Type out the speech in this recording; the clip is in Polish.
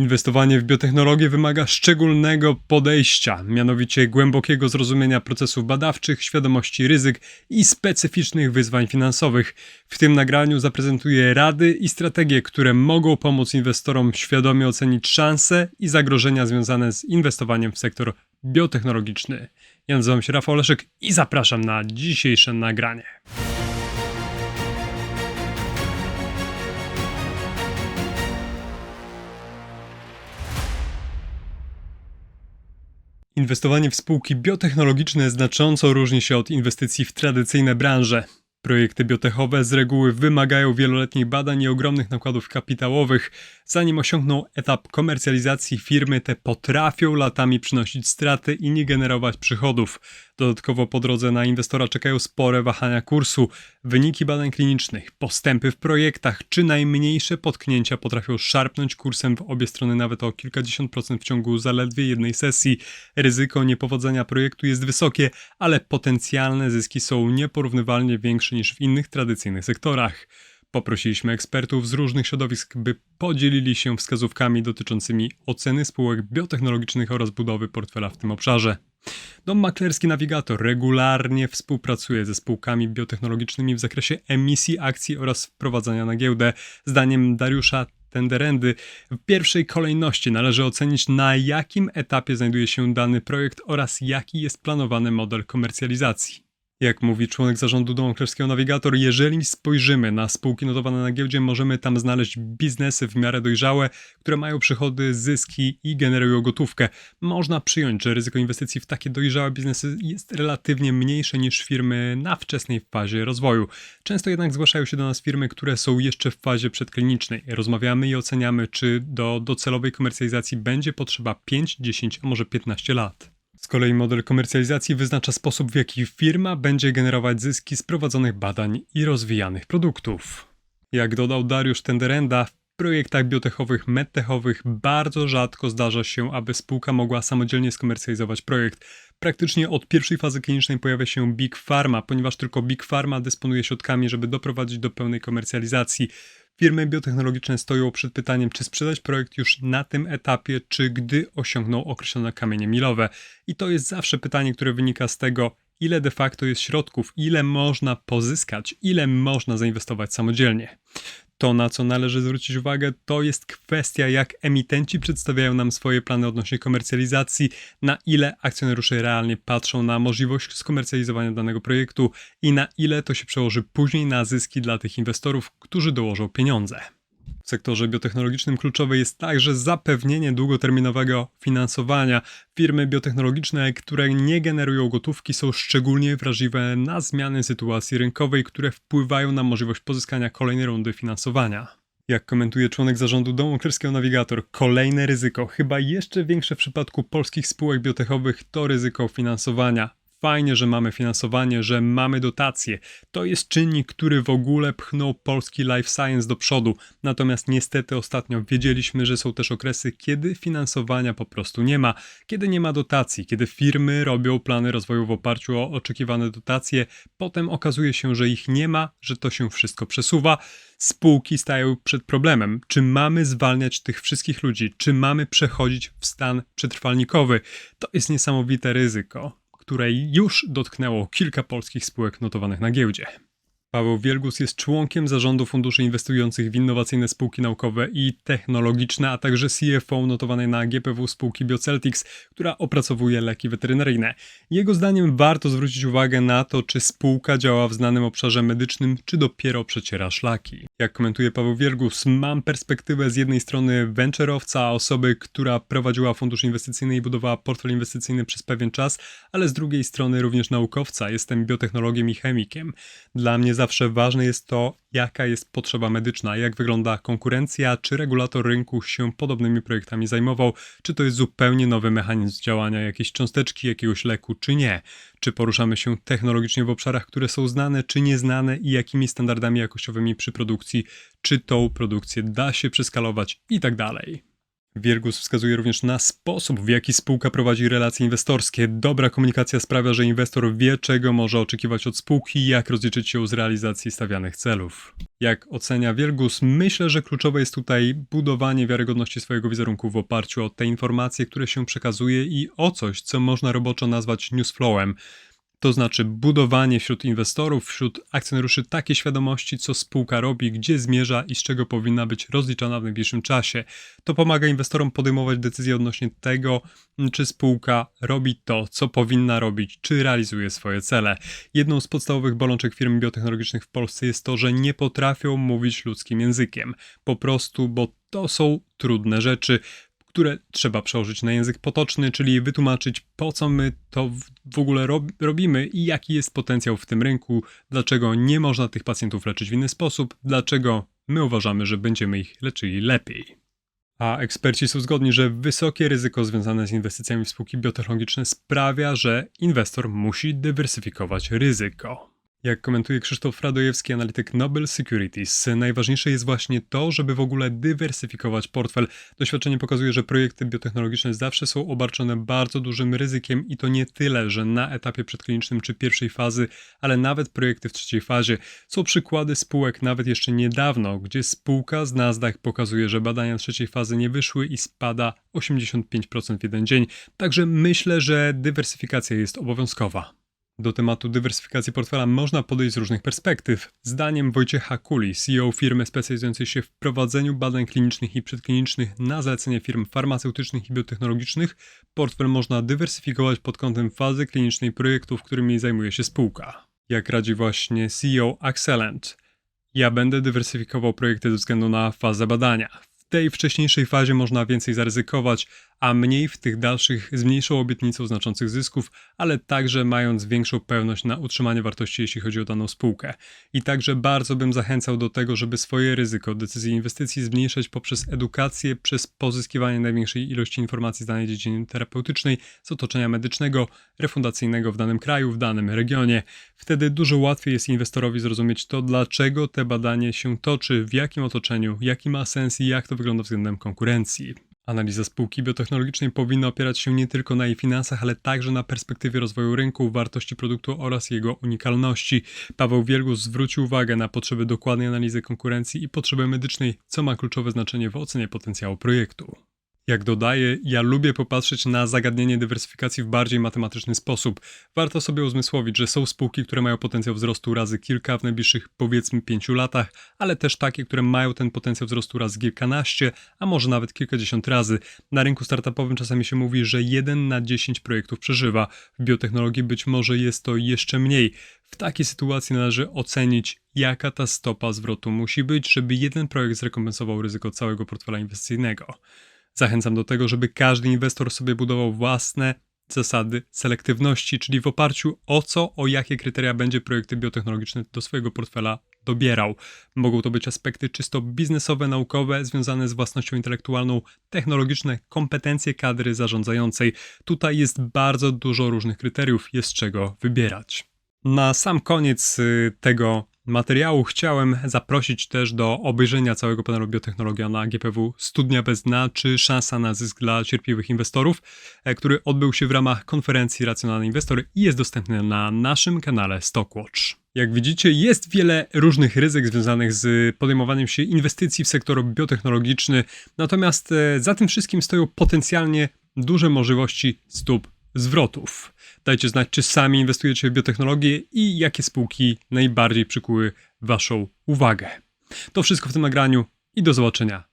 Inwestowanie w biotechnologię wymaga szczególnego podejścia, mianowicie głębokiego zrozumienia procesów badawczych, świadomości ryzyk i specyficznych wyzwań finansowych. W tym nagraniu zaprezentuję rady i strategie, które mogą pomóc inwestorom świadomie ocenić szanse i zagrożenia związane z inwestowaniem w sektor biotechnologiczny. Ja nazywam się Rafał Leszek i zapraszam na dzisiejsze nagranie. Inwestowanie w spółki biotechnologiczne znacząco różni się od inwestycji w tradycyjne branże. Projekty biotechowe z reguły wymagają wieloletnich badań i ogromnych nakładów kapitałowych. Zanim osiągną etap komercjalizacji, firmy te potrafią latami przynosić straty i nie generować przychodów. Dodatkowo po drodze na inwestora czekają spore wahania kursu. Wyniki badań klinicznych, postępy w projektach czy najmniejsze potknięcia potrafią szarpnąć kursem w obie strony nawet o kilkadziesiąt procent w ciągu zaledwie jednej sesji. Ryzyko niepowodzenia projektu jest wysokie, ale potencjalne zyski są nieporównywalnie większe niż w innych tradycyjnych sektorach. Poprosiliśmy ekspertów z różnych środowisk, by podzielili się wskazówkami dotyczącymi oceny spółek biotechnologicznych oraz budowy portfela w tym obszarze. Dom maklerski Navigator regularnie współpracuje ze spółkami biotechnologicznymi w zakresie emisji akcji oraz wprowadzania na giełdę. Zdaniem Dariusza Tenderendy w pierwszej kolejności należy ocenić na jakim etapie znajduje się dany projekt oraz jaki jest planowany model komercjalizacji. Jak mówi członek zarządu Domu Maklerskiego Navigator, jeżeli spojrzymy na spółki notowane na giełdzie, możemy tam znaleźć biznesy w miarę dojrzałe, które mają przychody, zyski i generują gotówkę. Można przyjąć, że ryzyko inwestycji w takie dojrzałe biznesy jest relatywnie mniejsze niż firmy na wczesnej fazie rozwoju. Często jednak zgłaszają się do nas firmy, które są jeszcze w fazie przedklinicznej. Rozmawiamy i oceniamy, czy do docelowej komercjalizacji będzie potrzeba 5, 10, a może 15 lat. Z kolei model komercjalizacji wyznacza sposób, w jaki firma będzie generować zyski z prowadzonych badań i rozwijanych produktów. Jak dodał Dariusz Tenderenda, w projektach biotechowych, medtechowych bardzo rzadko zdarza się, aby spółka mogła samodzielnie skomercjalizować projekt. Praktycznie od pierwszej fazy klinicznej pojawia się Big Pharma, ponieważ tylko Big Pharma dysponuje środkami, żeby doprowadzić do pełnej komercjalizacji. Firmy biotechnologiczne stoją przed pytaniem, czy sprzedać projekt już na tym etapie, czy gdy osiągną określone kamienie milowe. I to jest zawsze pytanie, które wynika z tego, ile de facto jest środków, ile można pozyskać, ile można zainwestować samodzielnie. To, na co należy zwrócić uwagę, to jest kwestia, jak emitenci przedstawiają nam swoje plany odnośnie komercjalizacji, na ile akcjonariusze realnie patrzą na możliwość skomercjalizowania danego projektu i na ile to się przełoży później na zyski dla tych inwestorów, którzy dołożą pieniądze. W sektorze biotechnologicznym kluczowe jest także zapewnienie długoterminowego finansowania. Firmy biotechnologiczne, które nie generują gotówki, są szczególnie wrażliwe na zmiany sytuacji rynkowej, które wpływają na możliwość pozyskania kolejnej rundy finansowania. Jak komentuje członek zarządu Domu Maklerskiego Navigator, kolejne ryzyko, chyba jeszcze większe w przypadku polskich spółek biotechowych, to ryzyko finansowania. Fajnie, że mamy finansowanie, że mamy dotacje. To jest czynnik, który w ogóle pchnął polski life science do przodu. Natomiast niestety ostatnio wiedzieliśmy, że są też okresy, kiedy finansowania po prostu nie ma, kiedy nie ma dotacji, kiedy firmy robią plany rozwoju w oparciu o oczekiwane dotacje, potem okazuje się, że ich nie ma, że to się wszystko przesuwa spółki stają przed problemem. Czy mamy zwalniać tych wszystkich ludzi? Czy mamy przechodzić w stan przetrwalnikowy? To jest niesamowite ryzyko której już dotknęło kilka polskich spółek notowanych na giełdzie. Paweł Wielgus jest członkiem zarządu funduszy inwestujących w innowacyjne spółki naukowe i technologiczne, a także CFO notowanej na GPW spółki Bioceltics, która opracowuje leki weterynaryjne. Jego zdaniem warto zwrócić uwagę na to, czy spółka działa w znanym obszarze medycznym, czy dopiero przeciera szlaki. Jak komentuje Paweł Wielgus, mam perspektywę z jednej strony venture'owca, osoby, która prowadziła fundusz inwestycyjny i budowała portfel inwestycyjny przez pewien czas, ale z drugiej strony również naukowca, jestem biotechnologiem i chemikiem. Dla mnie zawsze ważne jest to, jaka jest potrzeba medyczna, jak wygląda konkurencja, czy regulator rynku się podobnymi projektami zajmował, czy to jest zupełnie nowy mechanizm działania jakiejś cząsteczki, jakiegoś leku, czy nie. Czy poruszamy się technologicznie w obszarach, które są znane, czy nieznane i jakimi standardami jakościowymi przy produkcji, czy tą produkcję da się przeskalować i tak dalej. Wiergus wskazuje również na sposób, w jaki spółka prowadzi relacje inwestorskie. Dobra komunikacja sprawia, że inwestor wie, czego może oczekiwać od spółki i jak rozliczyć się z realizacji stawianych celów. Jak ocenia Wiergus, myślę, że kluczowe jest tutaj budowanie wiarygodności swojego wizerunku w oparciu o te informacje, które się przekazuje i o coś, co można roboczo nazwać newsflowem. To znaczy budowanie wśród inwestorów, wśród akcjonariuszy takiej świadomości, co spółka robi, gdzie zmierza i z czego powinna być rozliczana w najbliższym czasie. To pomaga inwestorom podejmować decyzje odnośnie tego, czy spółka robi to, co powinna robić, czy realizuje swoje cele. Jedną z podstawowych bolączek firm biotechnologicznych w Polsce jest to, że nie potrafią mówić ludzkim językiem. Po prostu, bo to są trudne rzeczy które trzeba przełożyć na język potoczny, czyli wytłumaczyć, po co my to w ogóle rob robimy i jaki jest potencjał w tym rynku, dlaczego nie można tych pacjentów leczyć w inny sposób, dlaczego my uważamy, że będziemy ich leczyli lepiej. A eksperci są zgodni, że wysokie ryzyko związane z inwestycjami w spółki biotechnologiczne sprawia, że inwestor musi dywersyfikować ryzyko. Jak komentuje Krzysztof Radojewski, analityk Nobel Securities, najważniejsze jest właśnie to, żeby w ogóle dywersyfikować portfel. Doświadczenie pokazuje, że projekty biotechnologiczne zawsze są obarczone bardzo dużym ryzykiem i to nie tyle, że na etapie przedklinicznym czy pierwszej fazy, ale nawet projekty w trzeciej fazie. Są przykłady spółek nawet jeszcze niedawno, gdzie spółka z Nasdaq pokazuje, że badania trzeciej fazy nie wyszły i spada 85% w jeden dzień. Także myślę, że dywersyfikacja jest obowiązkowa. Do tematu dywersyfikacji portfela można podejść z różnych perspektyw. Zdaniem Wojciecha Kuli, CEO firmy specjalizującej się w prowadzeniu badań klinicznych i przedklinicznych na zalecenie firm farmaceutycznych i biotechnologicznych, portfel można dywersyfikować pod kątem fazy klinicznej projektów, którymi zajmuje się spółka. Jak radzi właśnie CEO Excellent. Ja będę dywersyfikował projekty ze względu na fazę badania. Tej wcześniejszej fazie można więcej zaryzykować, a mniej w tych dalszych z mniejszą obietnicą znaczących zysków, ale także mając większą pewność na utrzymanie wartości, jeśli chodzi o daną spółkę. I także bardzo bym zachęcał do tego, żeby swoje ryzyko decyzji inwestycji zmniejszać poprzez edukację, przez pozyskiwanie największej ilości informacji z danej dziedziny terapeutycznej, z otoczenia medycznego, refundacyjnego w danym kraju, w danym regionie. Wtedy dużo łatwiej jest inwestorowi zrozumieć to, dlaczego te badanie się toczy, w jakim otoczeniu, jaki ma sens i jak to wygląda względem konkurencji. Analiza spółki biotechnologicznej powinna opierać się nie tylko na jej finansach, ale także na perspektywie rozwoju rynku, wartości produktu oraz jego unikalności. Paweł Wielgus zwrócił uwagę na potrzeby dokładnej analizy konkurencji i potrzeby medycznej, co ma kluczowe znaczenie w ocenie potencjału projektu. Jak dodaję, ja lubię popatrzeć na zagadnienie dywersyfikacji w bardziej matematyczny sposób. Warto sobie uzmysłowić, że są spółki, które mają potencjał wzrostu razy kilka w najbliższych powiedzmy pięciu latach, ale też takie, które mają ten potencjał wzrostu razy kilkanaście, a może nawet kilkadziesiąt razy. Na rynku startupowym czasami się mówi, że jeden na dziesięć projektów przeżywa. W biotechnologii być może jest to jeszcze mniej. W takiej sytuacji należy ocenić, jaka ta stopa zwrotu musi być, żeby jeden projekt zrekompensował ryzyko całego portfela inwestycyjnego. Zachęcam do tego, żeby każdy inwestor sobie budował własne zasady selektywności, czyli w oparciu o co, o jakie kryteria będzie projekty biotechnologiczne do swojego portfela dobierał. Mogą to być aspekty czysto biznesowe, naukowe, związane z własnością intelektualną, technologiczne, kompetencje kadry zarządzającej. Tutaj jest bardzo dużo różnych kryteriów, jest czego wybierać. Na sam koniec y, tego materiału chciałem zaprosić też do obejrzenia całego panelu Biotechnologia na GPW Studnia bez dna, czy szansa na zysk dla cierpliwych inwestorów, e, który odbył się w ramach konferencji Racjonalny Inwestor i jest dostępny na naszym kanale Stockwatch. Jak widzicie, jest wiele różnych ryzyk związanych z podejmowaniem się inwestycji w sektor biotechnologiczny, natomiast e, za tym wszystkim stoją potencjalnie duże możliwości stóp zwrotów. Dajcie znać, czy sami inwestujecie w biotechnologię i jakie spółki najbardziej przykuły Waszą uwagę. To wszystko w tym nagraniu i do zobaczenia